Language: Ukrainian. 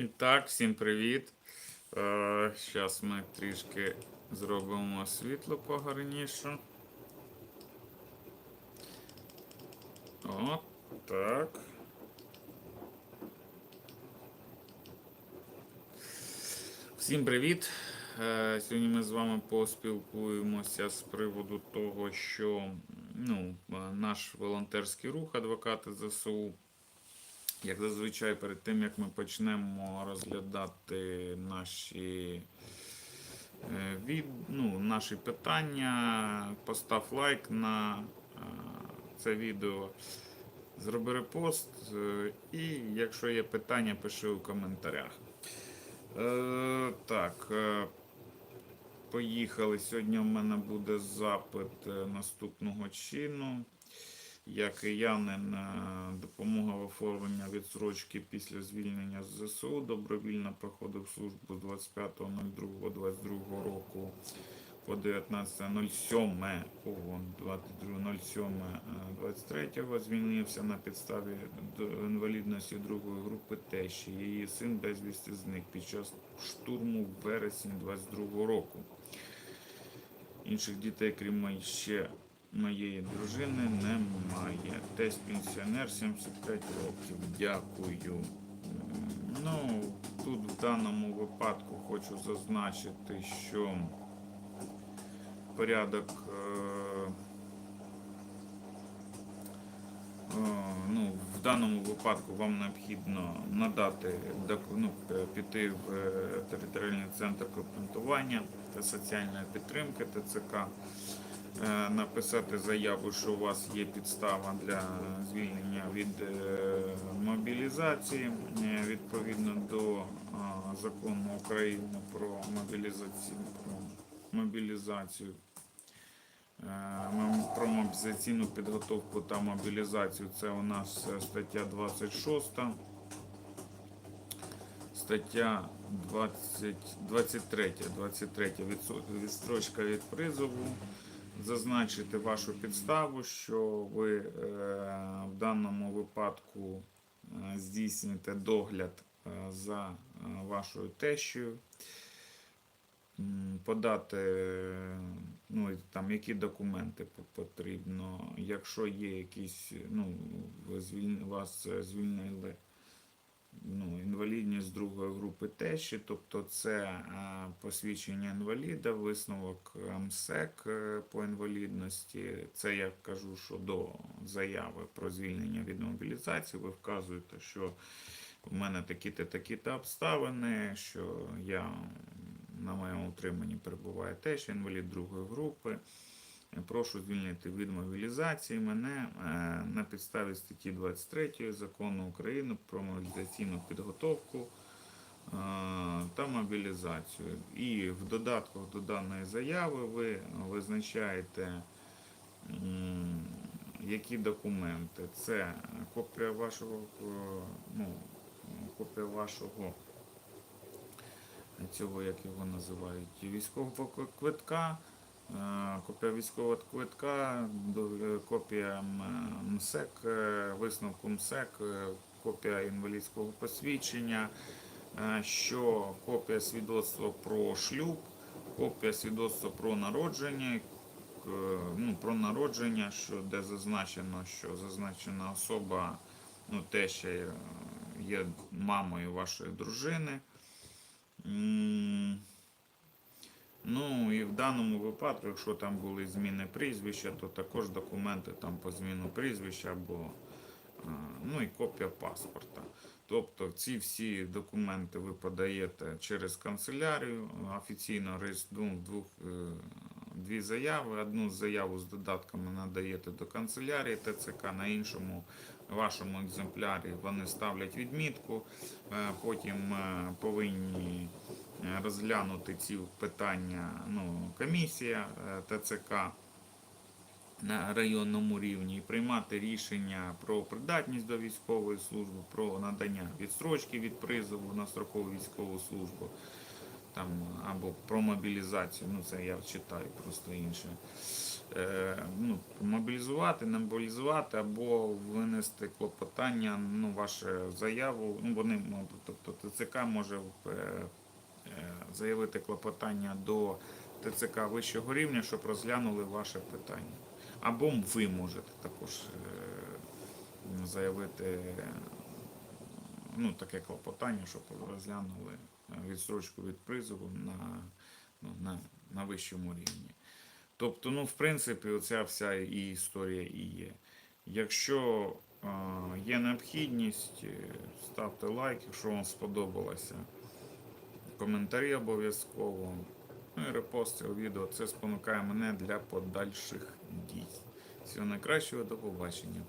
І так, всім привіт. Зараз ми трішки зробимо світло погарніше. От так. Всім привіт! Е, Сьогодні ми з вами поспілкуємося з приводу того, що ну, е, наш волонтерський рух адвокати ЗСУ як зазвичай, перед тим як ми почнемо розглядати наші, е, від, ну, наші питання, постав лайк на е, це відео, зроби репост. е, І якщо є питання, пиши у коментарях. Е, так. Поїхали. Сьогодні в мене буде запит наступного чину. Я киянин, е, допомога в оформленні відсрочки після звільнення з ЗСУ. Добровільно проходив службу з 25.02.22 року по 19.07. Ого, 22.07.23 звільнився на підставі інвалідності другої групи тещі. Її син безвісти зник під час штурму в вересні 22 року. Інших дітей, крім ще моєї дружини, немає. Тесть пенсіонер 75 років. Дякую. Ну, тут в даному випадку хочу зазначити, що порядок. е, е, Ну, в даному випадку вам необхідно надати ну, е, піти в територіальний центр комплектування та соціальної підтримки ТЦК, написати заяву, що у вас є підстава для звільнення від е, мобілізації е, відповідно до е, закону України про мобілізацію. Про мобілізацію. Е, Про мобілізаційну підготовку та мобілізацію це у нас е, стаття 26, стаття 20, 23, 23 відсо- відстрочка від призову. Зазначити вашу підставу, що ви е, в даному випадку е, здійснюєте догляд е, за вашою тещою подати, ну, там, які документи потрібно, якщо є якісь, ну, вас звільнили ну, інвалідність другої групи тещі, тобто це е, посвідчення інваліда, висновок МСЕК е, по інвалідності. Це я кажу, що до заяви про звільнення від мобілізації ви вказуєте, що в мене такі-то такі-то обставини, що я на моєму утриманні перебуває теж інвалід другої групи. Прошу звільнити від мобілізації мене е, на підставі статті 23 закону України про мобілізаційну підготовку е, та мобілізацію. І в додатках до даної заяви ви визначаєте, які документи. Це копія вашого, е, ну, копія вашого цього, як його називають, військового квитка, копія військового квитка, е, копія МСЕК, е, висновку МСЕК, е, копія інвалідського посвідчення, е, що копія свідоцтва про шлюб, копія свідоцтва про народження, е, ну, про народження, що де зазначено, що зазначена особа, ну, те, що є мамою вашої дружини. Ну і в даному випадку, якщо там були зміни прізвища, то також документи там по зміну прізвища або ну і копія паспорта. Тобто ці всі документи ви подаєте через канцелярію, офіційно реєструємо двох, е, дві заяви. Одну заяву з додатками надаєте до канцелярії ТЦК, на іншому вашому екземплярі вони ставлять відмітку, е, потім е, повинні розглянути ці питання ну, комісія е, ТЦК на районному рівні і приймати рішення про придатність до військової служби, про надання відстрочки від призову на строкову військову службу там, або про мобілізацію. Ну це я читаю просто інше. е, ну, мобілізувати, не мобілізувати або винести клопотання, ну, вашу заяву. Ну, вони, тобто ТЦК може е, заявити клопотання до ТЦК вищого рівня, щоб розглянули ваше питання. Або ви можете також е, заявити ну, таке клопотання, щоб розглянули е, відстрочку від призову на, ну, на, на вищому рівні. Тобто, ну, в принципі, оця вся і історія і є. Якщо е, є необхідність, е, ставте лайк, якщо вам сподобалося. Коментарі обов'язково. Ну і репости у відео. Це спонукає мене для подальших дій. Всього найкращого, до побачення.